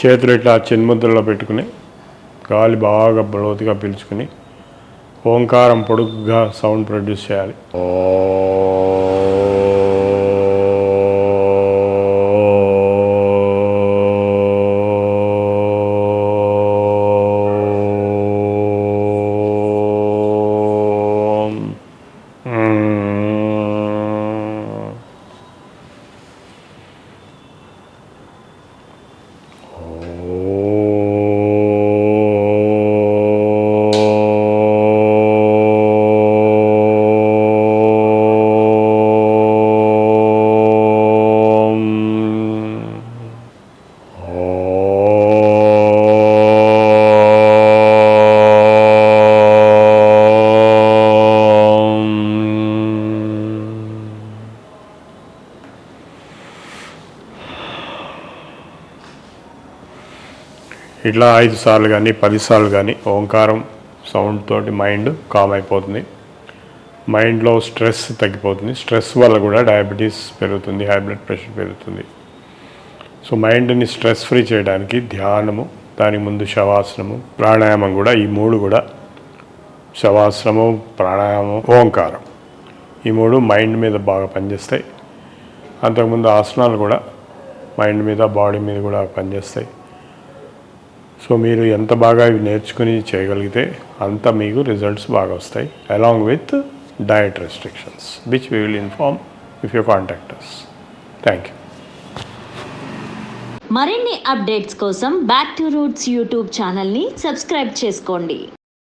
చేతులు ఇట్లా చిన్ముద్రలో పెట్టుకుని గాలి బాగా లోతుగా పీల్చుకుని ఓంకారం పొడుగ్గా సౌండ్ ప్రొడ్యూస్ చేయాలి. ఓ ఇట్లా ఐదు సార్లు కానీ పదిసార్లు కానీ ఓంకారం సౌండ్ తోటి మైండ్ కామ్ అయిపోతుంది. మైండ్లో స్ట్రెస్ తగ్గిపోతుంది. స్ట్రెస్ వల్ల కూడా డయాబెటీస్ పెరుగుతుంది హై బ్లడ్ ప్రెషర్ పెరుగుతుంది. సో మైండ్ని స్ట్రెస్ ఫ్రీ చేయడానికి ధ్యానము దానికి ముందు శవాసనము ప్రాణాయామం కూడా ఈ మూడు కూడా శవాసనము ప్రాణాయామం ఓంకారం ఈ మూడు మైండ్ మీద బాగా పనిచేస్తాయి. అంతకుముందు ఆసనాలు కూడా మైండ్ మీద బాడీ మీద కూడా పనిచేస్తాయి. సో మీరు ఎంత బాగా ఇవి నేర్చుకుని చేయగలిగితే అంత మీకు రిజల్ట్స్ బాగా వస్తాయి along with diet restrictions which we will inform if you contact us thank you మరిన్ని అప్డేట్స్ కోసం బ్యాక్ టు రూట్స్ యూట్యూబ్ ఛానల్ని సబ్స్క్రైబ్ చేసుకోండి.